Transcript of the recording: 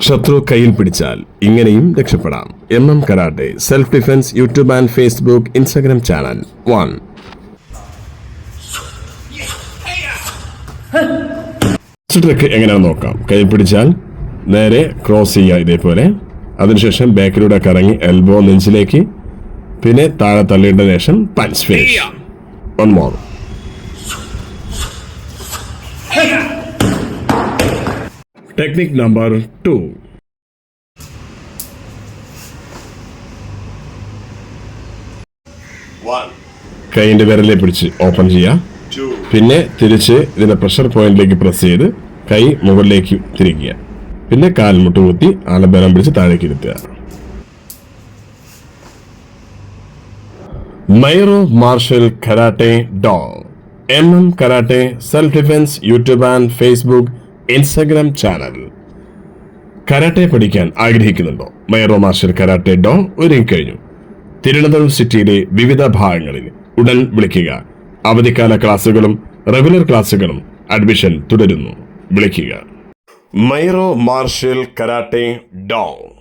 ശത്രു കയ്യിൽ പിടിച്ചാൽ ഇങ്ങനെയും രക്ഷപ്പെടാം. M M karate self defence YouTube and Facebook Instagram channel one trick എങ്ങനെയാണെന്ന് നോക്കാം? കൈ പിടിച്ചാൽ നേരെ ക്രോസ് ചെയ്യുക ഇതേപോലെ. അതിനുശേഷം ബാക്കിലൂടെ കറങ്ങി എൽബോ നെഞ്ചിലേക്ക് പിന്നെ താഴെ തള്ളിയിട്ട ശേഷം punch face one more technique number two കൈയിന്റെ വിരലെ പിടിച്ച് ഓപ്പൺ ചെയ്യാം. പിന്നെ തിരിച്ച് ഇതിന്റെ പ്രഷർ പോയിന്റിലേക്ക് പ്രസ് ചെയ്ത് കൈ മുകളിലേക്ക് തിരിക്കുക. പിന്നെ കാൽമുട്ട് കുത്തി ആലബലം പിടിച്ച് താഴേക്ക് ഇരുത്തുക. മൈറോ martial karate do M M karate self defence YouTube and Facebook Instagram channel. Karate പഠിക്കാൻ ആഗ്രഹിക്കുന്നുണ്ടോ? മൈറോ മാർഷൽ കരാട്ടെ ഡോ ഒരുങ്ങിക്കഴിഞ്ഞു. തിരുവനന്തപുരം സിറ്റിയിലെ വിവിധ ഭാഗങ്ങളിൽ ഉടൻ വിളിക്കുക. അവധിക്കാല ക്ലാസുകളും റെഗുലർ ക്ലാസുകളും അഡ്മിഷൻ തുടരുന്നു. വിളിക്കുക. മൈറോ മാർഷൽ കരാട്ടെ ഡോ.